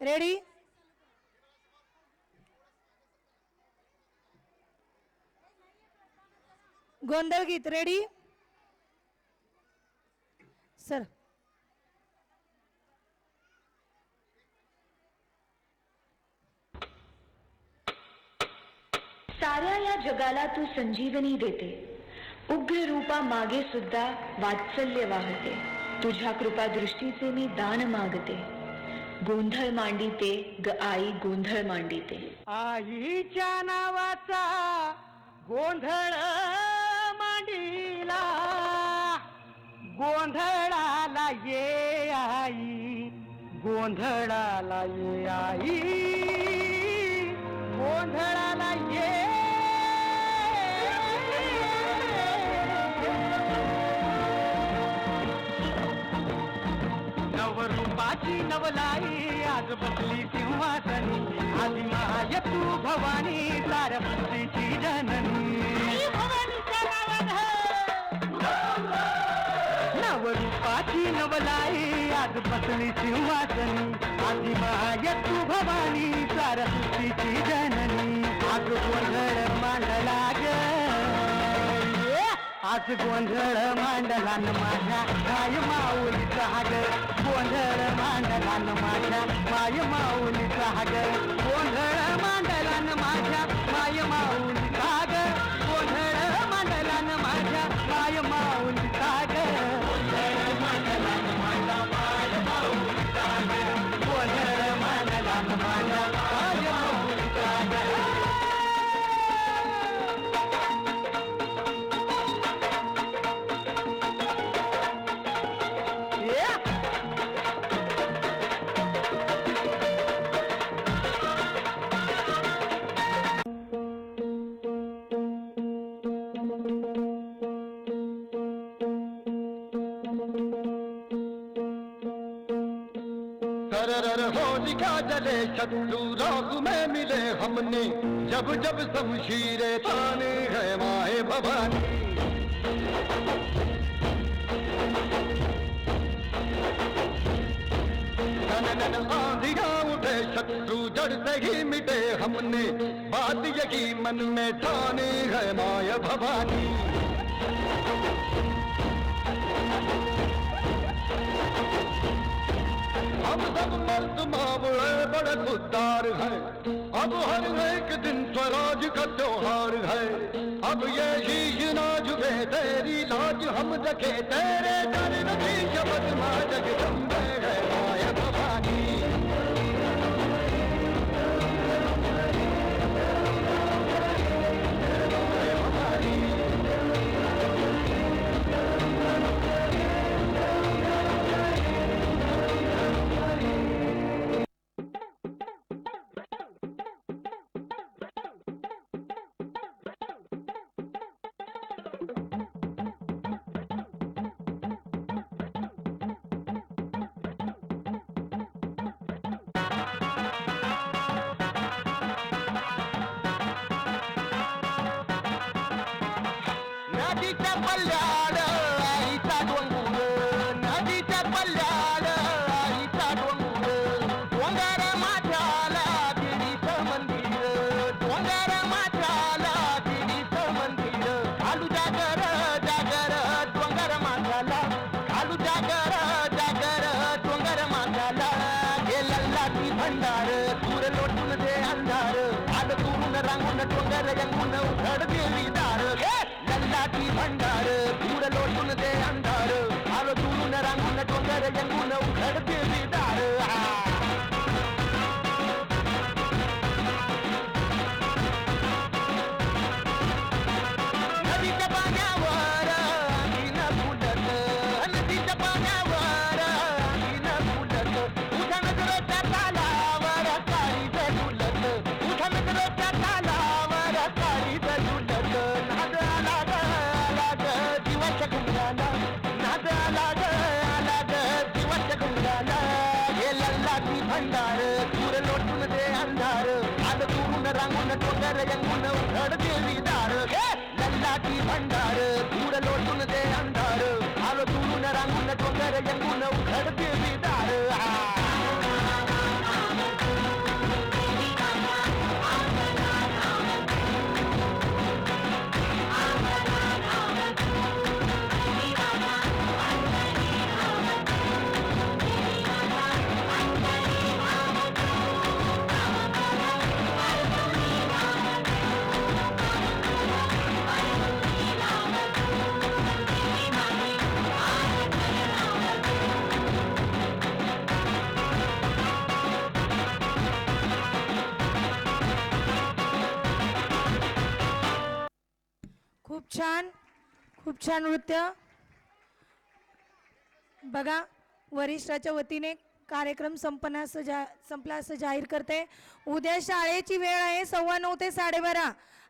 Ready गोंधळ गीत. Ready sir साऱ्या या जगाला तू संजीवनी देते. उग्र रूपा मागे सुद्धा वात्सल्य वाहते तुझ्या कृपा दृष्टीचे मी दान मागते. गोंधळ मांडिते ग आई गोंधळ मांडिते. आईच्या नावाचा गोंधळ मांडीला. गोंधळाला ये आई गोंधळाला ये आई. गोंधळाला ये नवरूपाची नवलाई आज बसली सिंहासनी. आधी माय तू भवानी साऱ्या पृथ्वीची जननी नवरूपाची नवलाई आज बसली सिंहासनी. आधी माय तू भवानी साऱ्या पृथ्वीची जननी. आज गोंधळ मांडला ग? आज गोंधळ मांडला न माझ्या माय माऊलीचा हाग. गोंधळ मांडला न माझ्या माय माऊलीचा हाग. गोंधळ मांडला न माझ्या माय माऊली सरर होलिका जले शत्रु राग में मिले हमने। जब जब शमशीरे ताने है माए भवानी। उठे, शत्रु जड़ से ही मिटे हमने। बात यही मन में ठाने है माया भवानी। हम सब मर्द मावड़े बड़े खुददार है। अब हर एक दिन स्वराज का त्योहार है। अब ये शीश ना झुके, तेरी लाज हम जगे तेरे डर नहीं जब माँ जगदम्बे। नदीच्या पल्ल्याड आईचा डोंगर नदीच्या पल्ल्याड आईचा डोंगर डोंगर माझ्याला देवीचं मंदिर डोंगर माझ्याला देवीचं मंदिर घालू जागर जागर डोंगर माझ्याला घालू जागर जागर डोंगर माझ्याला हे लल्लाची भंडार दूर लोटून दे अंधार आलं दुरून रांगून डोंगर रंगून उघड देवी दार हे అంటారు కూడలో ఉన్నదే అంటారు ఆ రోజు ఉన్నారా అన్నట్టు ఉంటారు ఎందున్న అంటారు కూరలో ఉన్నదే అంటారు అడకు ఉన్న రంగున్న తొందర ఎంగున్న ఉన్నాడు తెలియదారు లల్లాటి అంటారు కూరలో ఉన్నదే అంటారు खूप छान खूप छान नृत्य. बघा वरिष्ठाच्या वतीने कार्यक्रम संपण्यास जा संपला असं जाहीर करते. उद्या शाळेची वेळ आहे सव्वा नऊ ते साडेबारा.